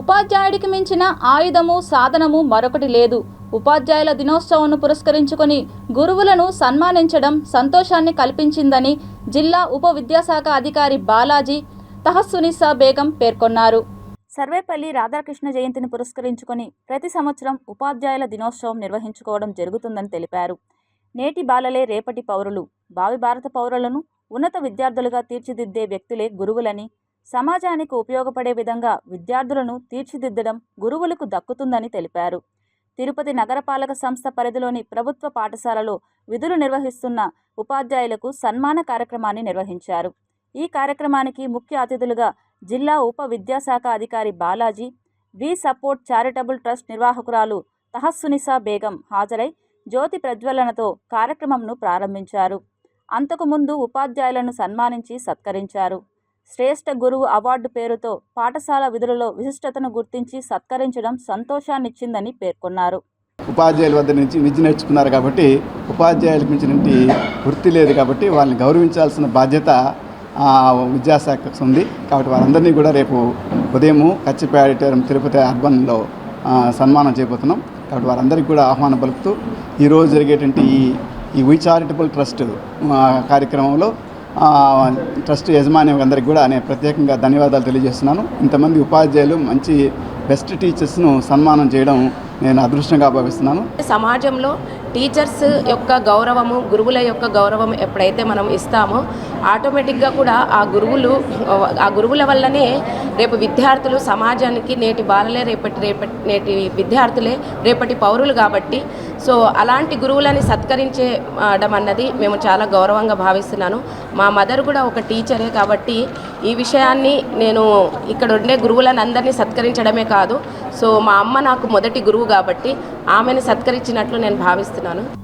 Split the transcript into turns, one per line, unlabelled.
ఉపాధ్యాయుడికి మించిన ఆయుధము సాధనము మరొకటి లేదు. ఉపాధ్యాయుల దినోత్సవంను పురస్కరించుకొని గురువులను సన్మానించడం సంతోషాన్ని కల్పించిందని జిల్లా ఉప విద్యాశాఖ అధికారి బాలాజీ తహస్సునిసా బేగం పేర్కొన్నారు. సర్వేపల్లి రాధాకృష్ణ జయంతిని పురస్కరించుకొని ప్రతి సంవత్సరం ఉపాధ్యాయుల దినోత్సవం నిర్వహించుకోవడం జరుగుతుందని తెలిపారు. నేటి బాలలే రేపటి పౌరులు. భావి భారత పౌరులను ఉన్నత విద్యార్థులుగా తీర్చిదిద్దే వ్యక్తులే గురువులని సమాజానికి ఉపయోగపడే విధంగా విద్యార్థులను తీర్చిదిద్దడం గురువులకు దక్కుతుందని తెలిపారు. తిరుపతి నగరపాలక సంస్థ పరిధిలోని ప్రభుత్వ పాఠశాలలో విధులు నిర్వహిస్తున్న ఉపాధ్యాయులకు సన్మాన కార్యక్రమాన్ని నిర్వహించారు. ఈ కార్యక్రమానికి ముఖ్య అతిథులుగా జిల్లా ఉప విద్యాశాఖ అధికారి Balaji we support charitable trust నిర్వాహకురాలు Tahassunisa Begum హాజరై జ్యోతి ప్రజ్వలనతో కార్యక్రమంను ప్రారంభించారు. అంతకుముందు ఉపాధ్యాయులను సన్మానించి సత్కరించారు. శ్రేష్ఠ గురువు అవార్డు పేరుతో పాఠశాల విధులలో విశిష్టతను గుర్తించి సత్కరించడం సంతోషాన్నిచ్చిందని పేర్కొన్నారు.
ఉపాధ్యాయుల వద్ద నుంచి విద్య నేర్చుకున్నారు కాబట్టి ఉపాధ్యాయులకు మించినటువంటి వృత్తి లేదు కాబట్టి వాళ్ళని గౌరవించాల్సిన బాధ్యత విద్యాశాఖకు ఉంది. కాబట్టి వారందరినీ కూడా రేపు ఉదయము కచ్చిపేట ఆడిటోరియం తిరుపతి అర్బన్లో సన్మానం చేయబోతున్నాం. కాబట్టి వారందరికీ కూడా ఆహ్వానం పలుకుతూ ఈరోజు జరిగేటువంటి ఈ ఈ వీ చారిటబుల్ ట్రస్ట్ కార్యక్రమంలో ట్రస్ట్ యజమాని అందరికి కూడా నేను ప్రత్యేకంగా ధన్యవాదాలు తెలియజేస్తున్నాను. ఇంతమంది ఉపాధ్యాయులు మంచి బెస్ట్ టీచర్స్ను సన్మానం చేయడం నేను అదృష్టంగా భావిస్తున్నాను.
సమాజంలో టీచర్స్ యొక్క గౌరవము గురువుల యొక్క గౌరవం ఎప్పుడైతే మనం ఇస్తామో ఆటోమేటిక్గా కూడా ఆ గురువులు ఆ గురువుల వల్లనే రేపు విద్యార్థులు సమాజానికి నేటి బాలలే రేపటి రేపటి నేటి విద్యార్థులే రేపటి పౌరులు కాబట్టి సో అలాంటి గురువులని సత్కరించేయడం అన్నది మేము చాలా గౌరవంగా భావిస్తున్నాను. మా మదర్ కూడా ఒక టీచరే కాబట్టి ఈ విషయాన్ని నేను ఇక్కడ ఉండే గురువులను అందరినీ సత్కరించడమే కాదు. సో మా అమ్మ నాకు మొదటి గురువు కాబట్టి ఆమెను సత్కరించినట్లు నేను భావిస్తున్నాను.